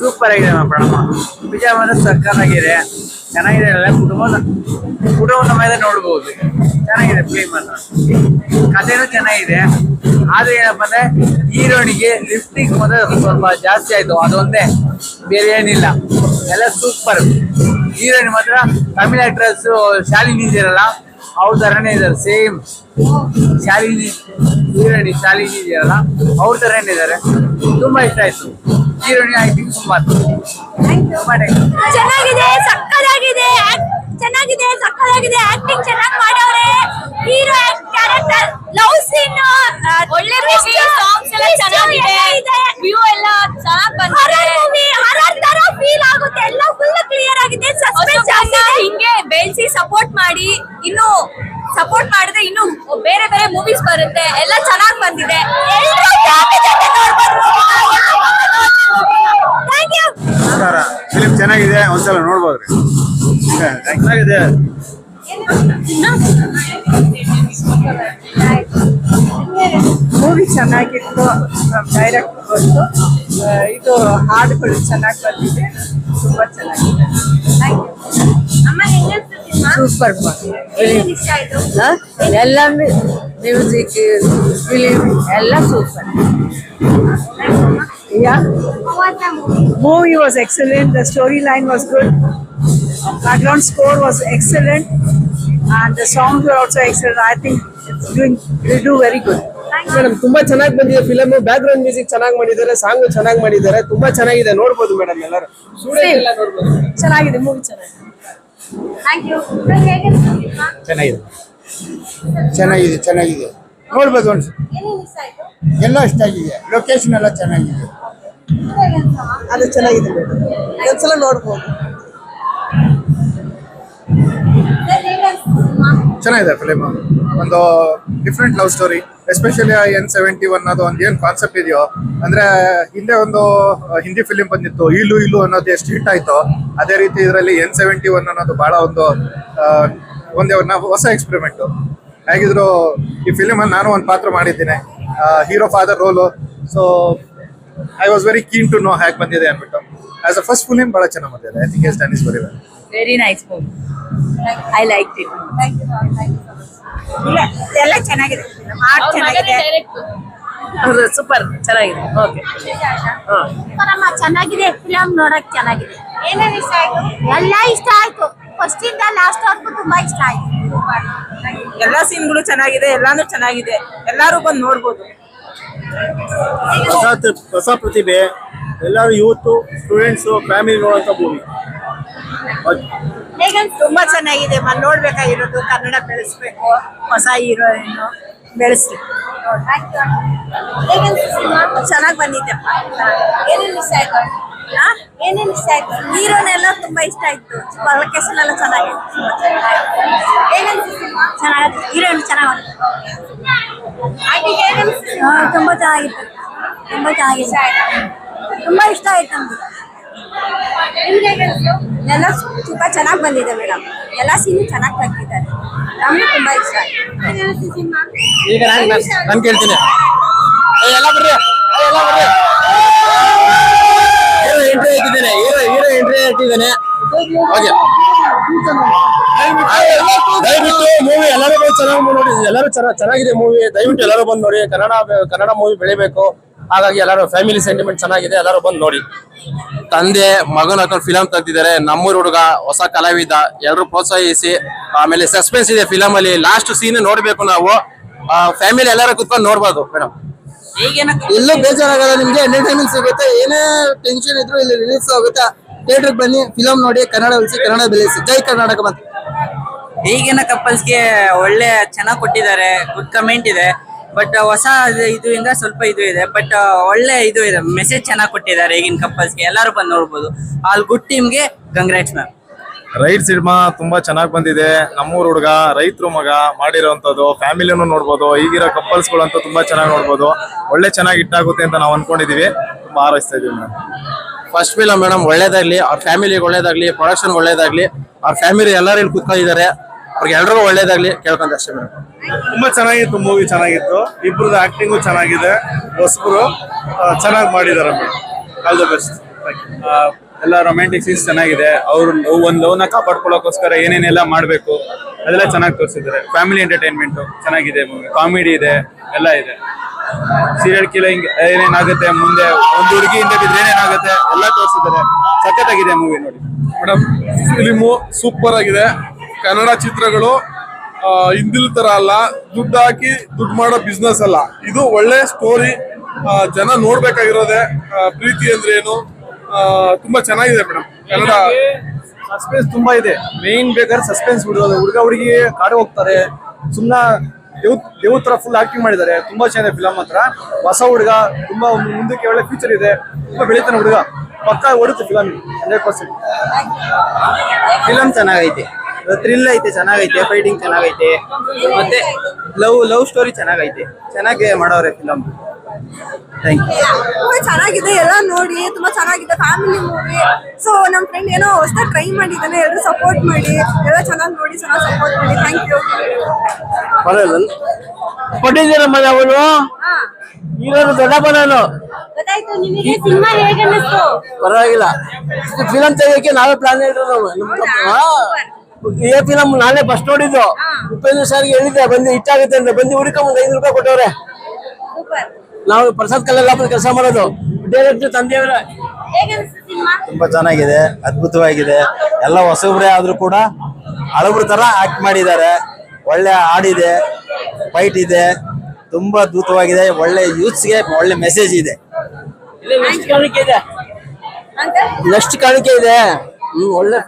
Super ಆಗಿದೆ ನಮ್ಮ ಪ್ರಣಾಮ ವಿಜಯ ಮಾತ್ರ ಸಕ್ಕತ್ತಾಗಿದೆ. ಚೆನ್ನಾಗಿದೆ ಎಲ್ಲ ಕುಟುಂಬ ಕುಟುಂಬದ ಮೇಲೆ ನೋಡ್ಬೋದು. ಚೆನ್ನಾಗಿದೆ ಫಿಲ್ಮ್ ಅನ್ನು ಕಥೆನೂ ಚೆನ್ನಾಗಿದೆ. ಆದ್ರೆ ಏನಪ್ಪ ಅಂದ್ರೆ ಹೀರೋನಿಗೆ ಲಿಫ್ಟಿಂಗ್ ಮಾತ್ರ ಸ್ವಲ್ಪ ಜಾಸ್ತಿ ಆಯ್ತು. ಅದೊಂದೇ. ಬೇರೆ ಏನಿಲ್ಲ. ಎಲ್ಲ ಸೂಪರ್ ಹೀರೋಯಿನ್ ಮಾತ್ರ ತಮಿಳ್ ಆಕ್ಟ್ರೆಸ್ ಶಾಲಿನಿ ಇದೆಯಲ್ಲ ಅವ್ರ ಥರನೇ ಇದ್ದಾರೆ. ಸೇಮ್ ಶಾಲಿನಿ ಹೀರೋಯಿನ್ ಶಾಲಿನಿ ಇದೆಯಲ್ಲ ಅವ್ರ ಥರನೇ ಇದ್ದಾರೆ. ತುಂಬ ಇಷ್ಟ ಆಯ್ತು. ಹೀರೋಯಿನ್ ಆಯ್ತು ತುಂಬಾ ತುಂಬಾ ಚೆನ್ನಾಗಿದೆ ಸಕ್ಕದಾಗಿದೆ ಚೆನ್ನಾಗಿದೆ ಸಕ್ಕದಾಗಿದೆ ಆಕ್ಟಿಂಗ್ ಚೆನ್ನಾಗಿ ಮಾಡವ್ರೆ. ಹೀರೋ ಕ್ಯಾರೆಕ್ಟರ್ ಲವ್ ಸೀನ್ ಒಳ್ಳೆ ಸಾಂಗ್ಸ್ ಎಲ್ಲ ಚೆನ್ನಾಗಿದೆ. ವ್ಯೂ ಎಲ್ಲ ಚೆನ್ನಾಗಿ ಬಂದಿದೆ. ಮೂವಿ ಹರರ್ ತರ ಫೀಲ್ ಆಗುತ್ತೆ. ಎಲ್ಲ ಫುಲ್ ಕ್ಲಿಯರ್ ಆಗಿದೆ. ಸಸ್ಪೆನ್ಸ್ ಜಾಸ್ತಿ ಹಿಂಗೆ ಬೆಳೆಸಿ ಸಪೋರ್ಟ್ ಮಾಡಿ ಇನ್ನು ಸಪೋರ್ಟ್ ಮಾಡಿದ್ರೆ ಇನ್ನು ಬೇರೆ ಬೇರೆ ಮೂವೀಸ್ ಬರುತ್ತೆ. ಎಲ್ಲ ಚೆನ್ನಾಗಿ ಬಂದಿದೆ. ನಮಸ್ಕಾರ. ಫಿಲಿಮ್ ಚೆನ್ನಾಗಿದೆ? ಒಂದ್ಸಲ ನೋಡ್ಬೋದ್ರಿ. ಚೆನ್ನಾಗಿದೆ. ಮೂವಿ ಚೆನ್ನಾಗಿತ್ತು ಡೈರೆಕ್ಟ್ ಬಂತು ಇದು ಹಾಡುಗಳು ಚೆನ್ನಾಗಿ ಬಂದಿದೆ. ತುಂಬಾ ಚೆನ್ನಾಗಿದೆ. ಸೂಪರ್ ಎಲ್ಲ ಮ್ಯೂಸಿಕ್ ಫಿಲಿಮ್ ಎಲ್ಲ super yeah movie was excellent. The storyline was good. Background score was excellent. And the songs were also excellent. I think it's doing they do very good. Madam ತುಂಬಾ ಚೆನ್ನಾಗಿ ಬಂದಿದೆ film back ground music ಚೆನ್ನಾಗಿ ಮಾಡಿದ್ದಾರೆ song ಚೆನ್ನಾಗಿ ಮಾಡಿದ್ದಾರೆ. ತುಂಬಾ ಚೆನ್ನಾಗಿದೆ. ನೋಡ್ಬೋದು ಮೇಡಮ್ ಎಲ್ಲರೂ. ಸ್ಟೂಡೆಂಟ್ ಎಲ್ಲ ನೋಡ್ಬೋದು. ಚೆನ್ನಾಗಿದೆ ಮೂವಿ ಚೆನ್ನಾಗಿದೆ. ಥ್ಯಾಂಕ್ ಯು ಚೆನ್ನಾಗಿದೆ. ಚೆನ್ನಾಗಿದೆ ಚೆನ್ನಾಗಿದೆ. ನೋಡ್ಬೋದು ಒಂದು ಎಲ್ಲ ಇಷ್ಟ ಆಗಿದೆ. ಲೊಕೇಶನ್ ಎಲ್ಲ ಚೆನ್ನಾಗಿದೆ. ಅದು ಚೆನ್ನಾಗಿದೆ ಮೇಡಮ್. ಒಂದ್ಸಲ ನೋಡ್ಬೋದು. ಚೆನ್ನಾಗಿದೆ ಫಿಲಿಮ್. ಒಂದು different love story especially N seventy one ಅದು ಒಂದು ಏನು ಕಾನ್ಸೆಪ್ಟ್ ಇದೆಯೋ, ಅಂದ್ರೆ ಹಿಂದೆ ಒಂದು ಹಿಂದಿ ಫಿಲಿಮ್ ಬಂದಿತ್ತು ಇಲು ಇಲು ಅನ್ನೋದು ಎಷ್ಟು ಹಿಟ್ ಆಯ್ತು, ಅದೇ ರೀತಿ ಇದರಲ್ಲಿ ಎನ್ ಸೆವೆಂಟಿ ಒನ್ ಅನ್ನೋದು ಬಹಳ ಒಂದು ಒಂದೇ ಒಂದು ಹೊಸ ಎಕ್ಸ್ಪೆರಿಮೆಂಟು ಹೇಗಿದ್ರು ಈ ಫಿಲಿಮಲ್ಲಿ ನಾನು ಒಂದು ಪಾತ್ರ ಮಾಡಿದ್ದೀನಿ hero father role so I was very keen to know hack ಬಂದಿದೆ ಅನ್ಬಿಟ್ಟು ಆಸ್ ಅ ಫಸ್ಟ್ ಫಿಲಿಮ್ ಬಹಳ ಚೆನ್ನಾಗಿ ಬಂದಿದೆ. I think is done is very well very nice movie I like it ಎಲ್ಲ ಚೆನ್ನಾಗಿದೆ. ಚೆನ್ನಾಗಿದೆ. ಸೂಪರ್ ಚೆನ್ನಾಗಿದೆ. ಓಕೆ ಚೆನ್ನಾಗಿದೆ. ಫಿಲಮ್ ನೋಡಕ್ ಚೆನ್ನಾಗಿದೆ. ಏನೇನು ಇಷ್ಟ ಆಯ್ತು? ಎಲ್ಲ ಇಷ್ಟ ಆಯ್ತು. ಫಸ್ಟ್ ಇಂದ ಲಾಸ್ಟ್ ವರ್ಗು ತುಂಬಾ ಇಷ್ಟ ಆಯ್ತು. ಎಲ್ಲ ಸೀನ್ಗಳು ಚೆನ್ನಾಗಿದೆ ಎಲ್ಲಾನು ಚೆನ್ನಾಗಿದೆ. ಎಲ್ಲಾರು ಬಂದು ನೋಡ್ಬೋದು. ಹೊಸ ಹೊಸ ಪ್ರತಿಭೆ ಎಲ್ಲರೂ ಯೂತು ಸ್ಟೂಡೆಂಟ್ಸು ಫ್ಯಾಮಿಲಿ ನೋಡುವಂತ ಭೂಮಿ. ತುಂಬಾ ಚೆನ್ನಾಗಿದೆ ಮ ನೋಡ್ಬೇಕಾಗಿರೋದು ಕನ್ನಡ ಬೆಳೆಸ್ಬೇಕು ಹೊಸ ಹೀರೋಯಿನ್ ಬೆಳೆಸಿ ಚೆನ್ನಾಗಿ ಬಂದಿದ್ದೆಪ್ಪ ಏನೇನು ಇಷ್ಟ ಆಯ್ತು? ಹಾ ಏನೇನ್ ಇಷ್ಟ ಆಯ್ತು? ಹೀರೋನೆಲ್ಲ ತುಂಬಾ ಇಷ್ಟ ಆಯ್ತು. ಲೊಕೇಶನ್ ಎಲ್ಲ ಚೆನ್ನಾಗಿತ್ತು ಏನೇನ್ ಸಿನಿಮಾ? ಚೆನ್ನಾಗಿ ಹೀರೋಯಿನ್ ಚೆನ್ನಾಗಿ ಹಾ, ತುಂಬಾ ಚೆನ್ನಾಗಿತ್ತು. ತುಂಬಾ ಚೆನ್ನಾಗಿತ್ತು. ತುಂಬಾ ಇಷ್ಟ ಆಯ್ತು ನಮ್ಗೆ? ಎಲ್ಲ ತುಂಬಾ ಚೆನ್ನಾಗಿ ಬಂದಿದೆ ಮೇಡಮ್ ಎಲ್ಲ ಸೀನು ಚೆನ್ನಾಗಿ ತೆಗ್ದಿದ್ದಾರೆ. ನಮ್ಗೆ ತುಂಬಾ ಇಷ್ಟ ಈಗ ನಾನು ನಾನು ಕೇಳ್ತೀನಿ. ಏ, ಎಲ್ಲ ಬರ್ರಿ. ಏ, ಎಲ್ಲ ಬರ್ರಿ. ಹೀರೋ ಎಂಟ್ರಿ ಹಾಕಿದ್ದೇನೆ. ಹೀರೋ ಹೀರೋ ಎಂಟ್ರಿ ಹಾಕಿದ್ದೇನೆ. ಓಕೆ ದಯವಿಟ್ಟು ಮೂವಿ ಎಲ್ಲರೂ ಬಂದು ಚೆನ್ನಾಗಿ ನೋಡಿ. ಎಲ್ಲರೂ ಚೆನ್ನಾಗಿ ಚೆನ್ನಾಗಿದೆ ಮೂವಿ. ದಯವಿಟ್ಟು ಎಲ್ಲರೂ ಬಂದು ನೋಡಿ. ಕನ್ನಡ ಕನ್ನಡ ಮೂವಿ ಬೆಳಿಬೇಕು. ಹಾಗಾಗಿ ಎಲ್ಲರೂ ಫ್ಯಾಮಿಲಿ ಸೆಂಟಿಮೆಂಟ್ ಚೆನ್ನಾಗಿದೆ. ಎಲ್ಲರೂ ಬಂದು ನೋಡಿ. ತಂದೆ ಮಗನ ಹಾಕೊಂಡು ಫಿಲಂ ತೆಗ್ದಿದ್ದಾರೆ. ನಮ್ಮೂರ್ ಹುಡುಗ ಹೊಸ ಕಲಾವಿದ. ಎಲ್ಲರೂ ಪ್ರೋತ್ಸಾಹಿಸಿ. ಆಮೇಲೆ ಸಸ್ಪೆನ್ಸ್ ಇದೆ ಫಿಲಂ ಅಲ್ಲಿ. ಲಾಸ್ಟ್ ಸೀನ್ ನೋಡ್ಬೇಕು ನಾವು. ಫ್ಯಾಮಿಲಿ ಎಲ್ಲರೂ ಕುತ್ಕೊಂಡು ನೋಡ್ಬೋದು ಮೇಡಮ್ ಎಲ್ಲೂ ಬೇಜಾರಾಗಲ್ಲ. ನಿಮ್ಗೆ ಎಂಟರ್ಟೈನ್ಮೆಂಟ್ ಸಿಗುತ್ತೆ. ಏನೇ ಟೆನ್ಷನ್ ಇದ್ರು ಇಲ್ಲಿ ರಿಲೀಸ್ ಆಗುತ್ತೆ. ಥಿಯೇಟರ್ ಬನ್ನಿ ಫಿಲಂ ನೋಡಿ ಕನ್ನಡ ಉಳಿಸಿ ಕನ್ನಡ ಬೆಳೆಸಿ ಜೈ ಕರ್ನಾಟಕ ಬಂತು ಈಗಿನ ಕಪಲ್ಸ್ಗೆ ಒಳ್ಳೆ ಚೆನ್ನಾಗಿ ಕೊಟ್ಟಿದ್ದಾರೆ ಗುಡ್ ಕಮೆಂಟ್ ಇದೆ. ಬಟ್ ಹೊಸ ಇದು ಇಂದ ಸ್ವಲ್ಪ ಇದು ಇದೆ. ಬಟ್ ಒಳ್ಳೆ ಇದು ಇದೆ. ಮೆಸೇಜ್ ಚೆನ್ನಾಗಿ ಕೊಟ್ಟಿದ್ದಾರೆ ಈಗಿನ ಕಪಲ್ಸ್ಗೆ ಎಲ್ಲರೂ ಬಂದು ನೋಡ್ಬೋದು. ಆಲ್ ಗುಡ್ ಟೀಮ್ಗೆ ಕಂಗ್ರಾಟ್ಸ್ ಮ್ಯಾಮ್ ರೈಟ್ ಸಿನಿಮಾ ತುಂಬಾ ಚೆನ್ನಾಗಿ ಬಂದಿದೆ. ನಮ್ಮೂರ್ ಹುಡುಗ ರೈತರು ಮಗ ಮಾಡಿರೋಂಥದ್ದು ಫ್ಯಾಮಿಲಿನೂ ನೋಡ್ಬೋದು. ಈಗಿರೋ ಕಪಲ್ಸ್ಗಳಂತೂ ತುಂಬಾ ಚೆನ್ನಾಗಿ ನೋಡ್ಬೋದು. ಒಳ್ಳೆ ಚೆನ್ನಾಗಿ ಇಟ್ಟಾಗುತ್ತೆ ಅಂತ ನಾವು ಅನ್ಕೊಂಡಿದೀವಿ. ತುಂಬಾ ಆರೈಸ್ತಾ ಇದೀವಿ ಮೇಡಮ್ ಫಸ್ಟ್ ಫಿಲಮ್ ಮೇಡಮ್ ಒಳ್ಳೇದಾಗ್ಲಿ, ಅವ್ರ ಫ್ಯಾಮಿಲಿಗೆ ಒಳ್ಳೇದಾಗ್ಲಿ ಪ್ರೊಡಕ್ಷನ್ ಒಳ್ಳೇದಾಗ್ಲಿ, ಅವ್ರ ಫ್ಯಾಮಿಲಿ ಎಲ್ಲರೂ ಇಲ್ಲಿ ಕುತ್ಕೊಂಡಿದ್ದಾರೆ. ಅವ್ರಿಗೆ ಎಲ್ರಿಗೂ ಒಳ್ಳೇದಾಗ್ಲಿ ಅಷ್ಟೇ ಮೇಡಮ್. ತುಂಬಾ ಚೆನ್ನಾಗಿತ್ತು ಮೂವಿ ಚೆನ್ನಾಗಿತ್ತು. ಇಬ್ರದ್ದು ಆಕ್ಟಿಂಗು ಚೆನ್ನಾಗಿದೆ. ಹೊಸಬರು ಚೆನ್ನಾಗಿ ಮಾಡಿದ್ದಾರೆ ಮೇಡಮ್. ಆಲ್ ದ ಬೆಸ್ಟ್ ಎಲ್ಲ ರೊಮ್ಯಾಂಟಿಕ್ ಸೀನ್ಸ್ ಚೆನ್ನಾಗಿದೆ. ಅವ್ರು ಒಂದ್ ಲವ್ನ ಕಾಪಾಡ್ಕೊಳ್ಳೋಕೋಸ್ಕರ ಏನೇನೆಲ್ಲ ಮಾಡಬೇಕು, ಅದೆಲ್ಲ ಚೆನ್ನಾಗಿ ತೋರಿಸಿದ್ದಾರೆ. ಫ್ಯಾಮಿಲಿ ಎಂಟರ್ಟೈನ್ಮೆಂಟ್ ಚೆನ್ನಾಗಿದೆ ಮೂವಿ ಕಾಮಿಡಿ ಇದೆ, ಎಲ್ಲ ಇದೆ. ಸೀರಿಯಲ್ ಕಿಲಿಂಗ್ ಏನೇನಾಗುತ್ತೆ ಮುಂದೆ ಒಂದು ಹುಡುಗಿ ಹಿಂದೆ ಬಿದ್ರೆ ಏನೇನಾಗುತ್ತೆ ಎಲ್ಲ ತೋರಿಸಿದ್ದಾರೆ. ಸಖತ್ತಾಗಿದೆ ಮೂವಿ ನೋಡಿ. ಮೇಡಮ್ ಫಿಲಿಮು ಸೂಪರ್ ಆಗಿದೆ. ಕನ್ನಡ ಚಿತ್ರಗಳು ಹಿಂದಿಲ್ ತರ ಅಲ್ಲ. ದುಡ್ಡು ಹಾಕಿ ದುಡ್ಡು ಮಾಡೋ ಬಿಸ್ನೆಸ್ ಅಲ್ಲ. ಇದು ಒಳ್ಳೆ ಸ್ಟೋರಿ ಜನ ನೋಡ್ಬೇಕಾಗಿರೋದೆ ಪ್ರೀತಿ ಅಂದ್ರೆ ಏನು? ತುಂಬಾ ಚೆನ್ನಾಗಿದೆ ಮೇಡಮ್. ಕನ್ನಡ ಸಸ್ಪೆನ್ಸ್ ತುಂಬಾ ಇದೆ. ಮೇನ್ ಬೇಕಾದ್ರೆ ಸಸ್ಪೆನ್ಸ್ ಬಿಡೋದು. ಹುಡುಗ ಹುಡುಗಿ ಕಾಡು ಹೋಗ್ತಾರೆ. ಸುಮ್ನ ದೇವ್ ದೇವ್ ತರ ಫುಲ್ ಆಕ್ಟಿಂಗ್ ಮಾಡಿದ್ದಾರೆ. ತುಂಬಾ ಚೆನ್ನಾಗಿದೆ ಫಿಲಮ್ ಹತ್ರ. ಹೊಸ ಹುಡುಗ, ತುಂಬಾ ಮುಂದಕ್ಕೆ ಒಳ್ಳೆ ಫ್ಯೂಚರ್ ಇದೆ. ತುಂಬಾ ಬೆಳೀತಾನೆ ಹುಡುಗ. ಪಕ್ಕ ಓಡುತ್ತೆ ಫಿಲಮ್ ಹಂಡ್ರೆಡ್ ಪರ್ಸೆಂಟ್ ಫಿಲಮ್ ಚೆನ್ನಾಗೈತೆ. ಥ್ರಿಲ್ ಐತೆ, ಚೆನ್ನಾಗೈತೆ ಫೈಟಿಂಗ್ ಚೆನ್ನಾಗೈತೆ. ಮತ್ತೆ ಲವ್ ಲವ್ ಸ್ಟೋರಿ ಚೆನ್ನಾಗೈತೆ. ಚೆನ್ನಾಗಿ ಮಾಡವ್ರೆ ಫಿಲಮ್ ಚೆನ್ನಾಗಿದೆ ಎಲ್ಲ ನೋಡಿ ತುಂಬಾ ಚೆನ್ನಾಗಿದೆ ಫ್ಯಾಮಿಲಿ ಮೂವಿ ಸೊ ನಮ್ ಫ್ರೆಂಡ್ ಏನೋ ಹೊಸದಾಗಿ ಟ್ರೈ ಮಾಡಿದ್ದಾನೆ ಎಲ್ಲರೂ ಸಪೋರ್ಟ್ ಮಾಡಿ ಎಲ್ಲ ಚೆನ್ನಾಗಿ ನೋಡಿ ಚೆನ್ನಾಗಿ ಸಪೋರ್ಟ್ ಮಾಡಿ ಥ್ಯಾಂಕ್ ಯು ಕೊಟ್ಟಿದ್ದೀರ ಮನೆ ಅವನು ಹೀರೋನು ದೊಡ್ಡಪ್ಪ ನಾನು ಗೊತ್ತಾಯ್ತು ನಿಮಗೆ ಸಿನಿಮಾ ಹೇಗೆ ಅನ್ನಿಸ್ತು? ಪರವಾಗಿಲ್ಲ. ಫಿಲಂ ತೆಗಿಯಕ್ಕೆ ನಾವೇ ಪ್ಲಾನ್ ಇರೋದು ಈ ಫಿಲಂ ನಾನೇ ಫಸ್ಟ್ ನೋಡಿದ್ದು. ಉಪೇಂದ್ರ ಸರ್ಗೆ ಹೇಳಿದ್ದೆ ಬಂದು ಇಟ್ಟಾಗುತ್ತೆ ಅಂತ. ಬಂದು ಒಂದು ಐದು ರೂಪಾಯಿ ಕೊಟ್ಟವ್ರೆ. ನಾವು ಪ್ರಸಾದ್ ಕಲ್ಲೆಲ್ಲ ಕೆಲಸ ಮಾಡೋದು. ಡೈರೆಕ್ಟ್ ತಂದೆಯವರ. ತುಂಬಾ ಚೆನ್ನಾಗಿದೆ ಅದ್ಭುತವಾಗಿದೆ. ಎಲ್ಲ ಹೊಸಬ್ರೆ ಆದ್ರೂ ಕೂಡ ಹಳಬ್ರ ತರ ಆಕ್ಟ್ ಮಾಡಿದ್ದಾರೆ. ಒಳ್ಳೆ ಹಾಡಿದೆ ಫೈಟ್ ಇದೆ ತುಂಬಾ ಅದ್ಭುತವಾಗಿದೆ. ಒಳ್ಳೆ ಯೂತ್ಸ್ಗೆ ಒಳ್ಳೆ ಮೆಸೇಜ್ ಇದೆ. ನೆಕ್ಸ್ಟ್ ಕಾಣಿಕೆ ಇದೆ. ಒಳ್ಳೆ